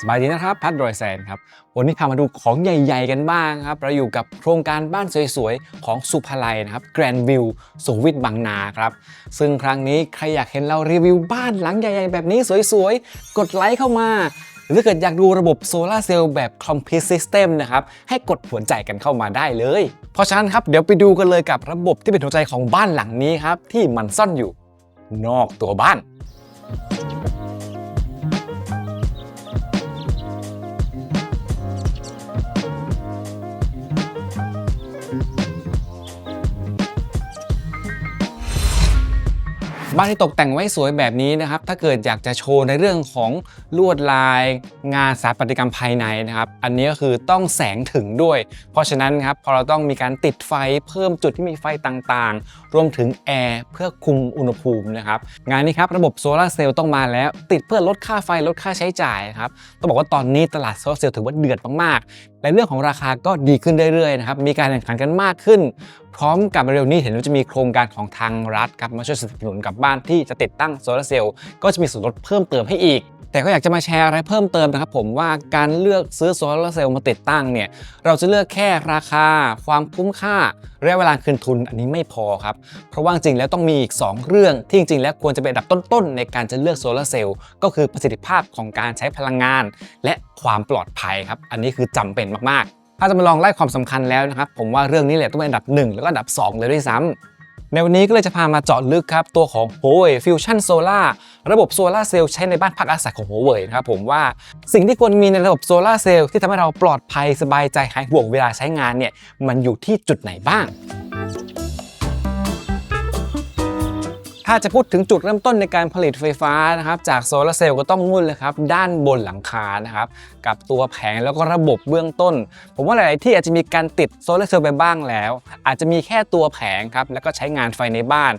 สบายดีนะครับ พัดรอยแซนครับ วันนี้พามาดูของใหญ่ ๆ กันบ้างครับ เราอยู่กับโครงการบ้านสวยๆ ของสุภาลัยนะครับแกรนด์วิวสุวิทบางนาครับ ซึ่งครั้งนี้ใครอยากเห็นเรารีวิวบ้านหลังใหญ่ ๆ แบบนี้สวยๆ กดไลค์เข้ามาหรือเกิดอยากดูระบบโซลาเซลล์แบบ Complete System นะครับ ให้กดหัวใจกันเข้ามาได้เลย เพราะฉะนั้นครับเดี๋ยวไปดูกันเลยกับระบบที่เป็นหัวใจของบ้านหลังนี้ครับ ที่มันซ่อนอยู่นอกตัวบ้าน บ้านที่ตกแต่งไว้สวยแบบนี้นะครับ ถ้าเกิดอยากจะโชว์ในเรื่องของลวดลาย งานสถาปัตยกรรมภายในนะครับ อันนี้ก็คือต้องแสงถึงด้วย เพราะฉะนั้นครับพอเราต้องมีการติดไฟเพิ่มจุดที่มีไฟต่างๆ รวมถึงแอร์เพื่อคุมอุณหภูมินะครับ งานนี้ครับระบบโซลาร์เซลล์ต้องมาแล้ว ติดเพื่อลดค่าไฟลดค่าใช้จ่ายครับ ต้องบอกว่าตอนนี้ตลาดโซลาร์เซลล์ถือว่าเดือดมากๆ และเรื่องของราคาก็ดีขึ้นเรื่อยๆนะครับมีการแข่งขันกันมากขึ้น พร้อมกับเร็วนี้เห็นว่าจะมีโครงการของทางรัฐครับมาช่วยสนับสนุนกับบ้านที่จะติดตั้งโซลาร์เซลล์ก็จะมีส่วนลดเพิ่มเติมให้อีก แต่ก็อยากจะมาแชร์อะไรเพิ่มเติมนะครับผมว่าการเลือกซื้อโซลาร์เซลล์มาติดตั้งเนี่ยเราจะเลือกแค่ราคา ความคุ้มค่าระยะเวลาคืนทุนอันนี้ไม่พอครับ เพราะว่าจริงแล้วต้องมีอีก 2 เรื่องที่จริงแล้วควรจะเป็นอันดับต้นๆ ในการจะเลือกโซลาร์เซลล์ก็คือประสิทธิภาพของการใช้พลังงาน และความปลอดภัยครับ อันนี้คือจำเป็นมากๆ ถ้าจะมาลองไล่ความสำคัญแล้วนะครับผมว่าเรื่องนี้แหละต้องเป็นอันดับ 1 แล้วก็อันดับ 2 เลยด้วยซ้ำ ในวันนี้ก็เลยจะพามาเจาะลึกครับ ตัวของ Huawei Fusion Solar ระบบโซลาร์เซลล์ใช้ในบ้านพักอาศัยของ Huawei นะครับผมว่าสิ่งที่ควรมีในระบบโซลาร์เซลล์ที่ทำให้เราปลอดภัยสบายใจหายห่วงเวลาใช้งานเนี่ยมันอยู่ที่จุดไหนบ้าง ถ้าจะพูดถึงจุดเริ่มต้นในการผลิตไฟฟ้านะครับจากโซลาร์เซลล์ก็ต้องมุ่นเลยครับด้านบนหลังคานะครับกับตัวแผงแล้วก็ระบบเบื้องต้น ผมว่าหลาย ๆ ที่อาจจะมีการติดโซลาร์เซลล์ไปบ้างแล้ว อาจจะมีแค่ตัวแผงครับแล้วก็ใช้งานไฟในบ้าน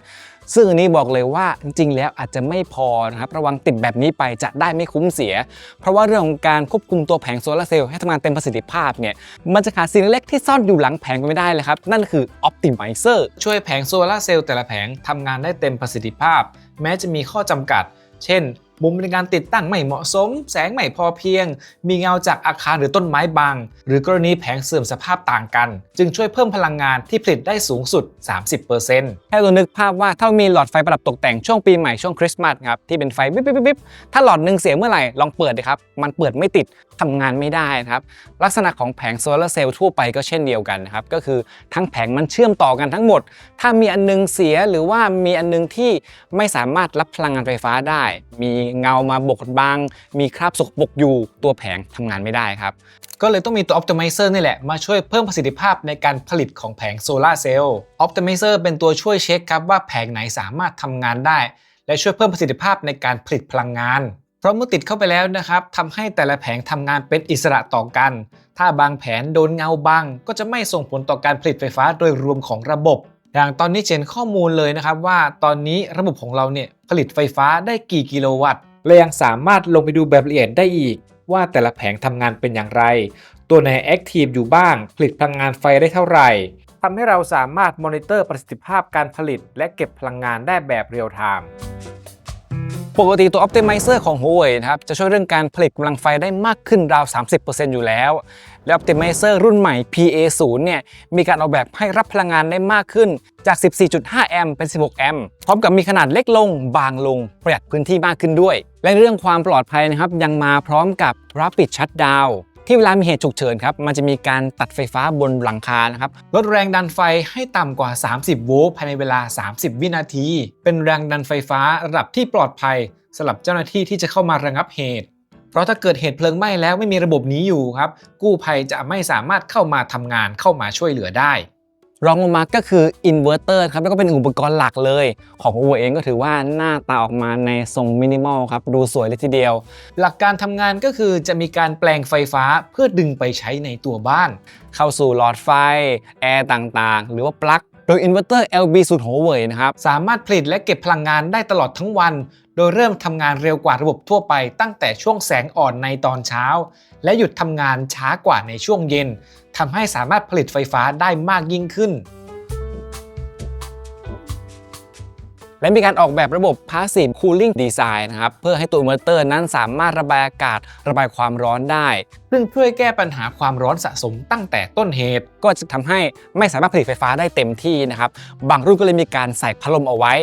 ซึ่งอันนี้บอกเลยว่าจริงๆ แล้วอาจจะไม่พอนะครับระวังติดแบบนี้ไปจะได้ไม่คุ้มเสีย เพราะว่าเรื่องของการควบคุมตัวแผงโซลาร์เซลล์ให้ทำงานเต็มประสิทธิภาพเนี่ยมันจะขาดสิ่งเล็กที่ซ่อนอยู่หลังแผงไปไม่ได้เลยครับ นั่นคือ Optimizer ช่วยแผงโซลาร์เซลล์แต่ละแผงทำงานได้เต็มประสิทธิภาพ แม้จะมีข้อจำกัด เช่น มุมในการติดตั้งไม่เหมาะสม แสงไม่พอเพียง มีเงาจากอาคารหรือต้นไม้บังหรือกรณีแผงเสื่อมสภาพต่างกัน จึงช่วยเพิ่มพลังงานที่ผลิตได้สูงสุด 30%ให้เรานึกภาพว่าถ้ามีหลอดไฟประดับตกแต่งช่วงปีใหม่ช่วงคริสต์มาสครับที่เป็นไฟวิบวิบวิบวิบถ้าหลอดหนึ่งเสียเมื่อไหร่ลองเปิดดิครับมันเปิดไม่ติด ทำงานไม่ได้นะครับ ลักษณะของแผงโซลาร์เซลล์ทั่วไปก็เช่นเดียวกันนะครับ ก็คือทั้งแผงมันเชื่อมต่อกันทั้งหมด ถ้ามีอันนึงเสียหรือว่ามีอันนึงที่ไม่สามารถรับพลังงานไฟฟ้าได้ มีเงามาบกบัง มีคราบสกปรกอยู่ตัวแผงทำงานไม่ได้ครับ ก็เลยต้องมีตัว Optimizer นี่แหละ มาช่วยเพิ่มประสิทธิภาพในการผลิตของแผงโซลาร์เซลล์ Optimizer เป็นตัวช่วยเช็คครับว่าแผงไหนสามารถทำงานได้ และช่วยเพิ่มประสิทธิภาพในการผลิตพลังงาน ราะเมื่อติดเข้าไปแล้วนะครับทำให้แต่ละแผงทำงานเป็นอิสระต่อกัน ถ้าบางแผงโดนเงาบัง ก็จะไม่ส่งผลต่อการผลิตไฟฟ้าโดยรวมของระบบ อย่างตอนนี้เจนข้อมูลเลยนะครับว่าตอนนี้ระบบของเราเนี่ยผลิตไฟฟ้าได้กี่กิโลวัตต์ และยังสามารถลงไปดูแบบละเอียดได้อีก ว่าแต่ละแผงทำงานเป็นอย่างไร ตัวไหนแอคทีฟอยู่บ้าง ผลิตพลังงานไฟได้เท่าไหร่ทำให้เราสามารถมอนิเตอร์ประสิทธิภาพการผลิต และเก็บพลังงานได้แบบเรียลไทม์ ปกติตัว Optimizer ของ Huawei นะครับจะช่วยเรื่องการผลิตกำลังไฟได้มากขึ้นราว 30%อยู่แล้ว และ Optimizer รุ่นใหม่ PA0 เนี่ยมีการออกแบบให้รับพลังงานได้มากขึ้นจาก 14.5 แอมป์เป็น 16 แอมป์พร้อมกับมีขนาดเล็กลง บางลง ประหยัดพื้นที่มากขึ้นด้วย และเรื่องความปลอดภัยนะครับยังมาพร้อมกับ Rapid Shutdown ที่เวลามีเหตุฉุกเฉินครับมันจะมีการตัดไฟฟ้าบนหลังคานะครับลดแรงดันไฟให้ต่ำกว่า 30 โวลต์ภายในเวลา 30 วินาที เป็นแรงดันไฟฟ้าระดับที่ปลอดภัยสำหรับเจ้าหน้าที่ที่จะเข้ามาระงับเหตุ เพราะถ้าเกิดเหตุเพลิงไหม้แล้วไม่มีระบบนี้อยู่ครับกู้ภัยจะไม่สามารถเข้ามาทำงานเข้ามาช่วยเหลือได้ รองลงมาก็คืออินเวอร์เตอร์ครับ แล้วก็เป็นอุปกรณ์หลักเลย ของ Huawei เองก็ถือว่าหน้าตาออกมาในทรงมินิมอลครับ ดูสวยเลยทีเดียว หลักการทำงานก็คือจะมีการแปลงไฟฟ้าเพื่อดึงไปใช้ในตัวบ้าน เข้าสู่หลอดไฟ แอร์ต่างๆ หรือว่าปลั๊ก โดยอินเวอร์เตอร์ LB สูตรโหเว่ยนะครับสามารถผลิตและเก็บพลังงานได้ตลอดทั้งวัน โดยเริ่มทำงานเร็วกว่าระบบทั่วไป ตั้งแต่ช่วงแสงอ่อนในตอนเช้า และหยุดทำงานช้ากว่าในช่วงเย็นทำให้สามารถผลิตไฟฟ้าได้มากยิ่งขึ้น และมีการออกแบบระบบ Passive Cooling Design นะครับ เพื่อให้ตัวอินเวอร์เตอร์นั้นสามารถระบายอากาศระบายความร้อนได้ ซึ่งช่วยแก้ปัญหาความร้อนสะสมตั้งแต่ต้นเหตุ ก็จะทำให้ไม่สามารถผลิตไฟฟ้าได้เต็มที่นะครับ บางรุ่นก็เลยมีการใส่พัดลมเอาไว้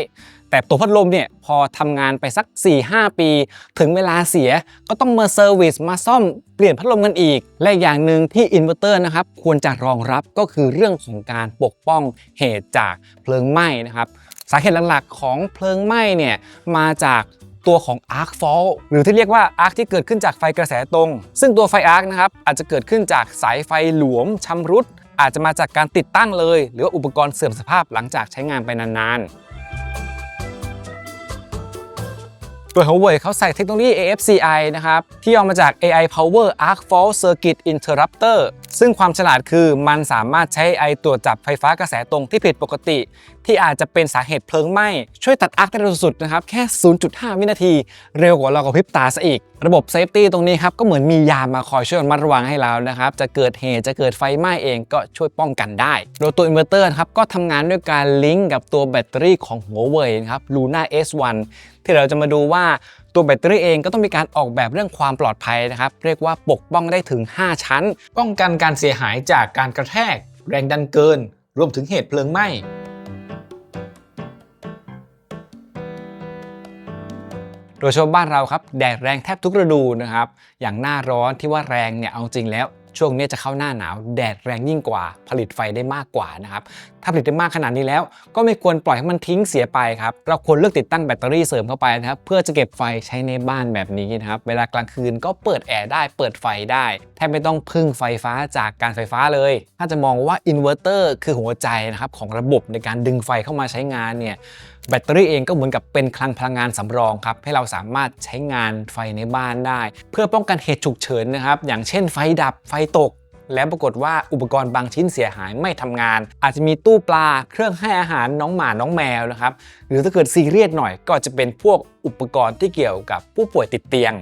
แต่ตัวพัดลมเนี่ยพอทำงานไปสัก 4-5 ปี ถึงเวลาเสียก็ต้องมาเซอร์วิสมาซ่อมเปลี่ยนพัดลมกันอีก และอย่างหนึ่งที่อินเวอร์เตอร์นะครับควรจะรองรับก็คือเรื่องของการปกป้องเหตุจากเพลิงไหม้นะครับ สาเหตุหลักๆ ของเพลิงไหม้เนี่ยมาจากตัวของ arc fault หรือที่เรียกว่า arc ที่เกิดขึ้นจากไฟกระแสตรง ซึ่งตัวไฟ arc นะครับอาจจะเกิดขึ้นจากสายไฟหลวมชำรุด อาจจะมาจากการติดตั้งเลย หรือว่าอุปกรณ์เสื่อมสภาพหลังจากใช้งานไปนานๆโดย Huawei เขาใส่เทคโนโลยี AFCI นะครับ ที่ย่อมาจาก AI Power Arc Fault Circuit Interrupter ซึ่งความฉลาดคือมันสามารถใช้ AI ตรวจจับไฟฟ้ากระแสตรงที่ผิดปกติ ที่อาจจะเป็นสาเหตุเพลิงไหม้ช่วยตัดอาร์คได้เร็วสุดนะครับแค่ 0.5 วินาที เร็วกว่าเรากับพริบตาซะอีก ระบบเซฟตี้ตรงนี้ครับก็เหมือนมียามมาคอยช่วยมัดระวังให้เรานะครับจะเกิดเหตุจะเกิดไฟไหม้เองก็ช่วยป้องกันได้ โดยตัวอินเวอร์เตอร์ครับก็ทำงานด้วยการลิงก์กับตัวแบตเตอรี่ของ Huawei นะครับ Luna S1 ที่เราจะมาดูว่าตัวแบตเตอรี่เองก็ต้องมีการออกแบบเรื่องความปลอดภัยนะครับ เรียกว่าปกป้องได้ถึง 5 ชั้น ป้องกันการเสียหายจากการกระแทก แรงดันเกิน รวมถึงเหตุเพลิงไหม้ ดยเฉพาะบ้านเราครับแดดแรงแทบทุกฤดูนะครับ อย่างหน้าร้อนที่ว่าแรงเนี่ยเอาจริงแล้วช่วงนี้จะเข้าหน้าหนาวแดดแรงยิ่งกว่า ผลิตไฟได้มากกว่านะครับถ้าผลิตได้มากขนาดนี้แล้ว ก็ไม่ควรปล่อยให้มันทิ้งเสียไปครับเราควรเลือกติดตั้งแบตเตอรี่เสริมเข้าไปนะครับเพื่อจะเก็บไฟใช้ในบ้านแบบนี้นะครับเวลากลางคืนก็เปิดแอร์ได้เปิดไฟได้แทบไม่ต้องพึ่งไฟฟ้าจากการไฟฟ้าเลย ถ้าจะมองว่าอินเวอร์เตอร์คือหัวใจนะครับของระบบในการดึงไฟเข้ามาใช้งานเนี่ย แบตเตอรี่เองก็เหมือนกับเป็นคลังพลังงานสำรองครับให้เราสามารถใช้งานไฟในบ้านได้ เพื่อป้องกันเหตุฉุกเฉินนะครับ อย่างเช่นไฟดับไฟตก แล้วปรากฏว่าอุปกรณ์บางชิ้นเสียหายไม่ทำงาน อาจจะมีตู้ปลาเครื่องให้อาหารน้องหมาน้องแมวนะครับหรือถ้าเกิดซีเรียสหน่อย ก็จะเป็นพวกอุปกรณ์ที่เกี่ยวกับผู้ป่วยติดเตียง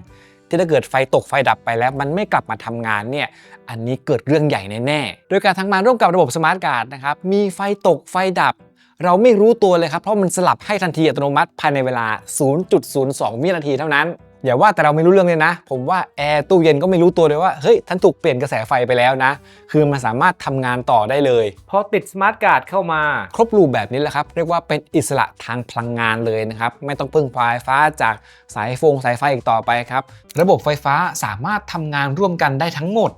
ที่ถ้าเกิดไฟตกไฟดับไปแล้ว มันไม่กลับมาทำงานเนี่ย อันนี้เกิดเรื่องใหญ่แน่ๆ โดยการทำงานร่วมกับระบบสมาร์ทการ์ดนะครับ มีไฟตกไฟดับ เราไม่รู้ตัวเลยครับ เพราะมันสลับให้ทันทีอัตโนมัติภายในเวลา 0.02 วินาทีเท่านั้น อย่าว่าแต่เราไม่รู้เรื่องเลยนะ ผมว่าแอร์ตู้เย็นก็ไม่รู้ตัวเลยว่าเฮ้ยท่านถูกเปลี่ยนกระแสไฟไปแล้วนะ คือมันสามารถทำงานต่อได้เลย พอติดสมาร์ทการ์ดเข้ามา ครบรูปแบบนี้แหละครับ เรียกว่าเป็นอิสระทางพลังงานเลยนะครับ ไม่ต้องพึ่งไฟฟ้าจากสายฟงสายไฟอีกต่อไปครับ ระบบไฟฟ้าสามารถทำงานร่วมกันได้ทั้งหมด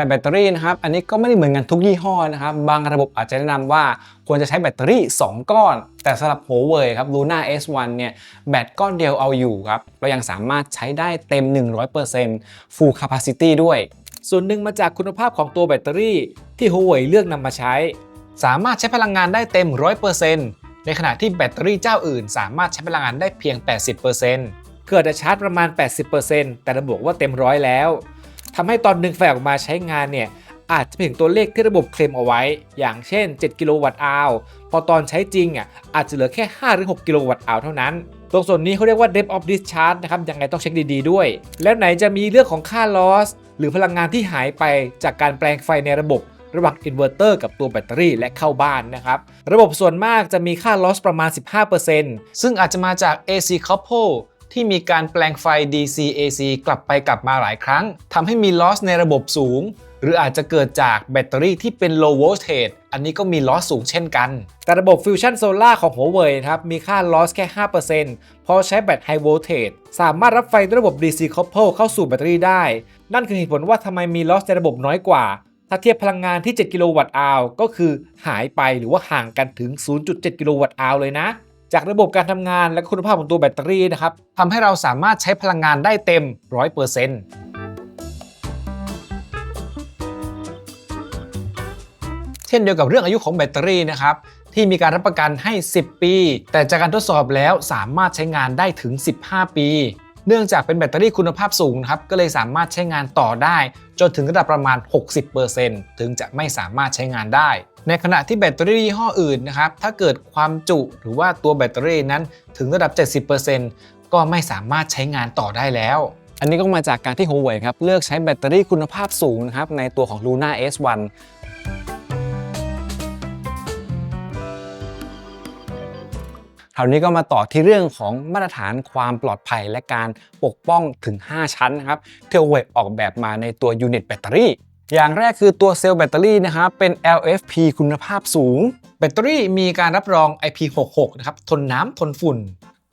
แต่แบตเตอรี่นะครับ อันนี้ก็ไม่ได้เหมือนกันทุกยี่ห้อนะครับ บางระบบอาจจะแนะนำว่าควรจะใช้แบตเตอรี่ 2 ก้อน แต่สำหรับ Huawei ครับ Luna S1 เนี่ยแบตก้อนเดียวเอาอยู่ครับเรายังสามารถใช้ได้เต็ม 100% full capacity ด้วย ส่วนหนึ่งมาจากคุณภาพของตัวแบตเตอรี่ที่ Huawei เลือกนำมาใช้ สามารถใช้พลังงานได้เต็ม 100%ในขณะที่แบตเตอรี่เจ้าอื่น สามารถใช้พลังงานได้เพียง 80%คืออาจจะชาร์จประมาณ 80%แต่ระบุว่าเต็มร้อยแล้ว ทำให้ตอนดึงไฟออกมาใช้งานเนี่ยอาจจะไปถึงตัวเลขที่ระบบเคลมเอาไว้ อย่างเช่น 7 กิโลวัตต์อาวพอตอนใช้จริงอะอาจจะเหลือแค่ 5 หรือ 6 กิโลวัตต์อาวเท่านั้น ตรงส่วนนี้เขาเรียกว่า depth of discharge นะครับ ยังไงต้องเช็คดี ๆ ด้วย แล้วไหนจะมีเรื่องของค่า loss หรือพลังงานที่หายไปจากการแปลงไฟในระบบระหว่างอินเวอร์เตอร์กับตัวแบตเตอรี่และเข้าบ้านนะครับ ระบบส่วนมากจะมีค่า loss ประมาณ 15%ซึ่งอาจจะมาจาก AC couple ที่มีการแปลงไฟ DC AC กลับไปกลับมาหลายครั้งทำให้มี loss ในระบบสูง หรืออาจจะเกิดจากแบตเตอรี่ที่เป็น low voltage อันนี้ก็มี loss สูงเช่นกัน แต่ระบบ Fusion Solar ของ Huawei นะครับมีค่า loss แค่ 5%พราะใช้แบต high voltage สามารถรับไฟด้วยระบบ DC couple เข้าสู่แบตเตอรี่ได้ นั่นคือเหตุผลว่าทำไมมี loss ในระบบน้อยกว่าถ้าเทียบพลังงานที่ 7 กิโลวัตต์อาวก็คือหายไปหรือว่าห่างกันถึง 0.7 กิโลวัตต์อาวเลยนะ จากระบบการทำงานและคุณภาพของตัวแบตเตอรี่นะครับทำให้เราสามารถใช้พลังงานได้เต็ม 100%เช่นเดียวกับเรื่องอายุของแบตเตอรี่นะครับที่มีการรับประกันให้ 10 ปี แต่จากการทดสอบแล้วสามารถใช้งานได้ถึง 15 ปี เนื่องจากเป็นแบตเตอรี่คุณภาพสูงนะครับก็เลยสามารถใช้งานต่อได้ จนถึงระดับประมาณ 60%ถึงจะไม่สามารถใช้งานได้ ในขณะที่แบตเตอรี่ยี่ห้ออื่นนะครับถ้าเกิดความจุหรือว่าตัวแบตเตอรี่นั้นถึงระดับ 70%ก็ไม่สามารถใช้งานต่อได้แล้วอันนี้ก็มาจากการที่ Huawei ครับเลือกใช้แบตเตอรี่คุณภาพสูงนะครับในตัวของ Luna S1 ราวนี้ก็มาต่อที่เรื่องของมาตรฐานความปลอดภัยและการปกป้องถึง 5 ชั้นนะครับที่เว้ออกแบบมาในตัวยูนิตแบตเตอรี่อย่างแรกคือตัวเซลล์แบตเตอรี่นะครับเป็น LFP คุณภาพสูง แบตเตอรี่มีการรับรอง IP66 นะครับทนน้ำทนฝุ่น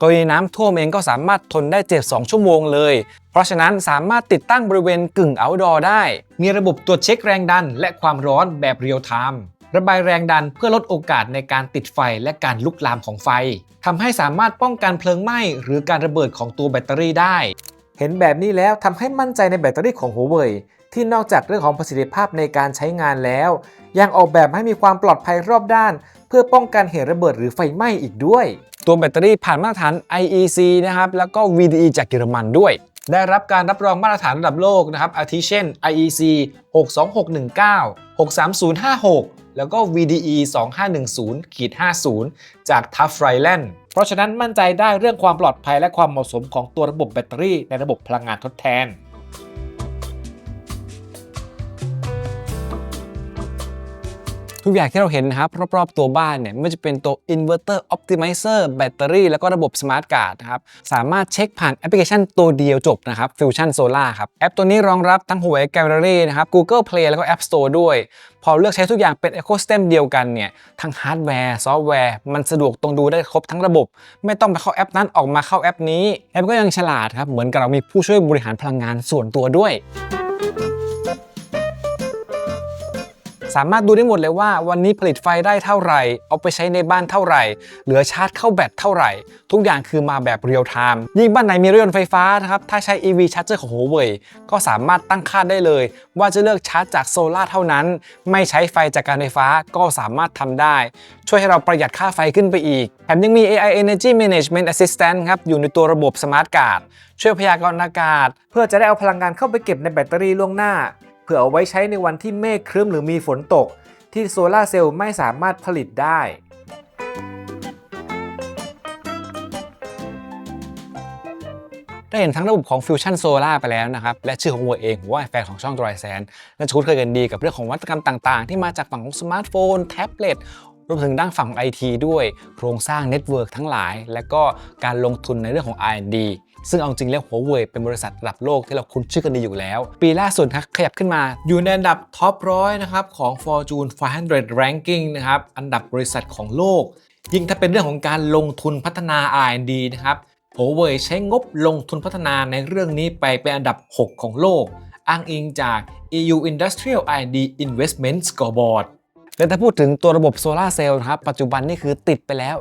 กรณีน้ำท่วมเองก็สามารถทนได้ 72 ชั่วโมงเลย เพราะฉะนั้นสามารถติดตั้งบริเวณกึ่ง outdoor ได้ มีระบบตรวจเช็คแรงดันและความร้อนแบบเรียลไทม์ ระบายแรงดันเพื่อลดโอกาสในการติดไฟและการลุกลามของไฟทำให้สามารถป้องกันเพลิงไหม้หรือการระเบิดของตัวแบตเตอรี่ได้ เห็นแบบนี้แล้วทำให้มั่นใจในแบตเตอรี่ของ Huawei ที่นอกจากเรื่องของประสิทธิภาพในการใช้งานแล้ว ยังออกแบบให้มีความปลอดภัยรอบด้าน เพื่อป้องกันเหตุระเบิดหรือไฟไหม้อีกด้วย ตัวแบตเตอรี่ผ่านมาตรฐาน IEC นะครับแล้วก็ VDE จากเยอรมันด้วยได้รับการรับรองมาตรฐานระดับโลกนะครับ อาทิเช่น IEC 62619 63056 แล้วก็ VDE 2510-50 จาก t u f f r i l a n d เพราะฉะนั้นมั่นใจได้เรื่องความปลอดภัยและความเหมาะสมของตัวระบบแบตเตอรี่ในระบบพลังงานทดแทน ทุกอย่างที่เราเห็นนะครับรอบๆตัวบ้านเนี่ยไม่ว่าจะเป็นตัว Inverter Optimizer แบตเตอรี่แล้วก็ระบบ Smart Card นะครับสามารถเช็คผ่านแอปพลิเคชันตัวเดียวจบนะครับ Fusion Solar ครับแอปตัวนี้รองรับทั้ง Huawei Gallery นะครับ Google Play แล้วก็ App Store ด้วย พอเลือกใช้ทุกอย่างเป็น Ecosystem เดียวกันเนี่ยทั้งฮาร์ดแวร์ซอฟต์แวร์มันสะดวกตรงดูได้ครบทั้งระบบ ไม่ต้องไปเข้าแอปนั้นออกมาเข้าแอปนี้แอปก็ยังฉลาดครับเหมือนกับเรามีผู้ช่วยบริหารพลังงานส่วนตัวด้วย สามารถดูได้หมดเลยว่าวันนี้ผลิตไฟได้เท่าไหร่ เอาไปใช้ในบ้านเท่าไหร่ เหลือชาร์จเข้าแบตเท่าไหร่ ทุกอย่างคือมาแบบเรียลไทม์ยิ่งบ้านไหนมีรถยนต์ไฟฟ้านะครับ ถ้าใช้ EV Charger ของ Huawei ก็สามารถตั้งค่าได้เลย ว่าจะเลือกชาร์จจากโซลาร์เท่านั้น ไม่ใช้ไฟจากการไฟฟ้าก็สามารถทำได้ ช่วยให้เราประหยัดค่าไฟขึ้นไปอีกแถมยังมี AI Energy Management Assistant ครับอยู่ในตัวระบบ Smart Card ช่วยพยากรณ์อากาศ เพื่อจะได้เอาพลังงานเข้าไปเก็บในแบตเตอรี่ล่วงหน้า เพื่อเอาไว้ใช้ในวันที่เมฆครึ้มหรือมีฝนตก ที่โซลาร์เซลล์ไม่สามารถผลิตได้ได้เห็นทั้งระบบของ Fusion Solar ไปแล้วนะครับ และชื่อของ Huawei เองผมว่าแฟนของช่อง d r y s a n น่าจะคุ้นเคยกันดีกับเรื่องของวัตกรรมต่างๆ ที่มาจากฝั่งของสมาร์ทโฟน แท็บเล็ตรวมถึงด้านฝั่งไอทีด้วย โครงสร้างเน็ตเวิร์กทั้งหลาย และก็การลงทุนในเรื่องของ R&D ซึ่งเอาจริงแล้ว Huawei เป็นบริษัทระดับโลกที่เราคุ้นชื่อกันดีอยู่แล้ว ปีล่าสุดครับขยับขึ้นมาอยู่ในอันดับท็อปร้อยนะครับของ Fortune 500 Ranking นะครับอันดับบริษัทของโลก ยิ่งถ้าเป็นเรื่องของการลงทุนพัฒนา R&D นะครับ Huawei ใช้งบลงทุนพัฒนาในเรื่องนี้ไปเป็นอันดับ 6 ของโลก อ้างอิงจาก EU Industrial R&D Investment Scoreboard และถ้าพูดถึงตัวระบบโซลาร์เซลล์นะครับ ปัจจุบันนี่คือติดไปแล้ว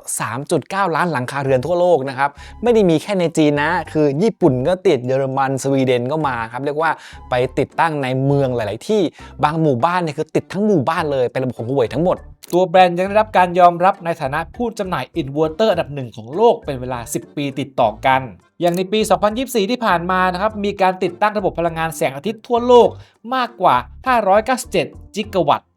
3.9 ล้านหลังคาเรือนทั่วโลกนะครับ ไม่ได้มีแค่ในจีนนะ คือญี่ปุ่นก็ติดเยอรมันสวีเดนก็มาครับ เรียกว่าไปติดตั้งในเมืองหลาย ๆ ที่บางหมู่บ้านเนี่ยคือติดทั้งหมู่บ้านเลยเป็นระบบของ Huawei ทั้งหมด ตัวแบรนด์ยังได้รับการยอมรับในฐานะผู้จำหน่ายอินเวอร์เตอร์อันดับหนึ่งของโลกเป็นเวลา 10 ปีติดต่อกันอย่างในปี 2024 ที่ผ่านมานะครับ มีการติดตั้งระบบพลังงานแสงอาทิตย์ทั่วโลกมากกว่า 597 จิกะวัตต์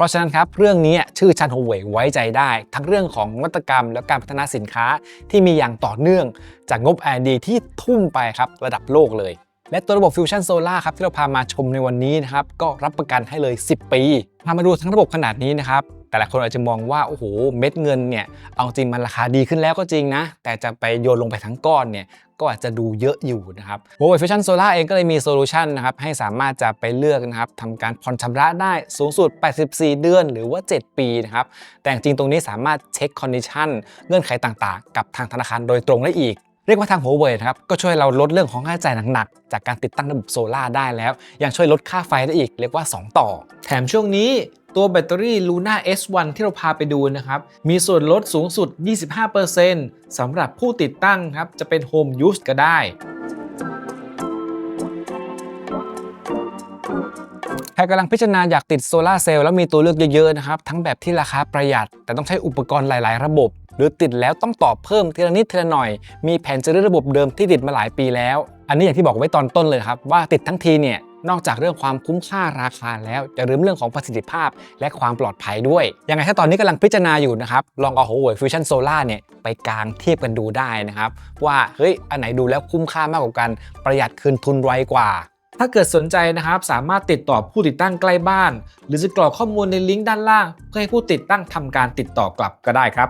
ราะฉะนั้นครับเรื่องนี้ชื่อชันโฮเว่ยไว้ใจได้ ทั้งเรื่องของนวัตกรรม และการพัฒนาสินค้าที่มีอย่างต่อเนื่อง จากงบ R&D ที่ทุ่มไปครับระดับโลกเลย และตัวระบบ Fusion Solar ครับที่เราพามาชมในวันนี้นะครับก็รับประกันให้เลย 10 ปีพามาดูทั้งระบบขนาดนี้นะครับ แต่หลายคนอาจจะมองว่าโอ้โหเม็ดเงินเนี่ยเอาจริงมันราคาดีขึ้นแล้วก็จริงนะ แต่จะไปโยนลงไปทั้งก้อนเนี่ยก็อาจจะดูเยอะอยู่นะครับ Huawei Fusion Solar เองก็เลยมีโซลูชันนะครับให้สามารถจะไปเลือกนะครับทำการผ่อนชำระได้สูงสุด 84 เดือนหรือว่า 7 ปีนะครับ แต่จริงตรงนี้สามารถเช็คคอนดิชันเงื่อนไขต่างๆ กับทางธนาคารโดยตรงได้อีกเรียกว่าทาง Huawei นะครับก็ช่วยเราลดเรื่องของค่าใช้จ่ายหนักๆ จากการติดตั้งระบบโซล่าได้แล้ว ยังช่วยลดค่าไฟได้อีกเรียกว่า 2 ต่อ แถมช่วงนี้ ตัวแบตเตอรี่ Luna S1 ที่เราพาไปดูนะครับ มีส่วนลดสูงสุด 25%สำหรับผู้ติดตั้งครับ จะเป็น Home Use ก็ได้ใครกำลังพิจารณาอยากติดโซลาเซลล์แล้วมีตัวเลือกเยอะๆนะครับ ทั้งแบบที่ราคาประหยัด แต่ต้องใช้อุปกรณ์หลาย ๆ ระบบ หรือติดแล้วต้องต่อเพิ่มทีละนิดทีละหน่อย มีแผนจะรื้อระบบเดิมที่ติดมาหลายปีแล้ว อันนี้อย่างที่บอกไว้ตอนต้นเลยครับ ว่าติดทั้งทีเนี่ย นอกจากเรื่องความคุ้มค่าราคาแล้วอย่าลืมเรื่องของประสิทธิภาพ และความปลอดภัยด้วย ยังไงถ้าตอนนี้กำลังพิจารณาอยู่นะครับ ลองเอา Huawei Fusion Solar เนี่ยไปกางเทียบกันดูได้นะครับ ว่าเฮ้ยอันไหนดูแล้วคุ้มค่ามากกว่ากันประหยัดคืนทุนไวกว่าถ้าเกิดสนใจนะครับ สามารถติดต่อผู้ติดตั้งใกล้บ้าน หรือจะกรอกข้อมูลในลิงก์ด้านล่าง เพื่อให้ผู้ติดตั้งทำการติดต่อกลับก็ได้ครับ